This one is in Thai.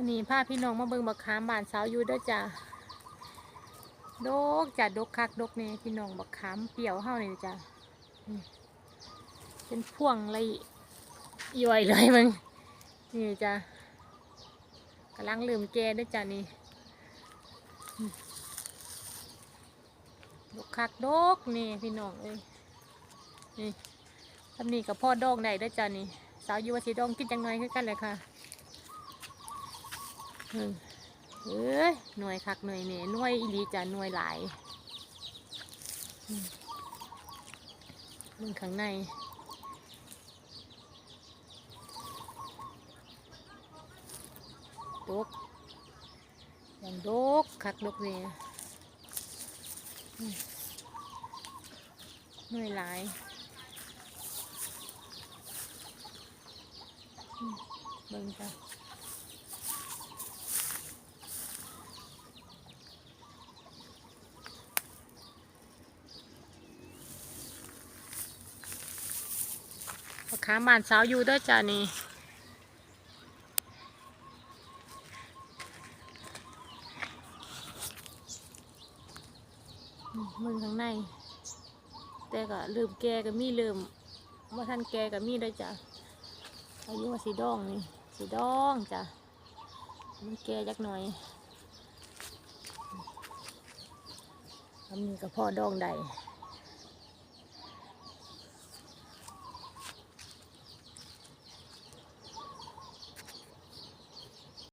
วันนี้พาพี่น้องมาเบิ่งบักขามบานสาวอยู่ด้อจ้ะดกจ้ะดกคักดกเนี่ยพี่น้องบักขามเปรี้ยวเฮานี่จ้ะเป็นพ่วงเลยย่อยเลยมึงนี่จ้ะกำลังลืมแกเด้อจ้ะนี่ดกคักดกนี่พี่น้องเอ้ยนี่ทำนี่กับพ่อดองได้ด้อจ้ะนี่ สาวอยู่ว่าสิดองกินจังน่อยคือกันเลยค่ะ เอ้ยหน่วยคักหน่วยเนี่ยหน่วยอีลีจะหน่วยหลายมมึงข้างในดกอย่างดกคักดกเนี่ยหน่วยหลายเบิ่งจ้ะ พ่อค้าบ้านสาวอยู่ด้อจ้านี่อืมมึงข้างใน แต่ก็ลืมแกก็มีลืมว่าท่านแกก็มีด้อจ้ะอายุว่าสีดองนี่สีดองจ้ะมันแกจักหน่อยอันนี้ก็พ่อดองได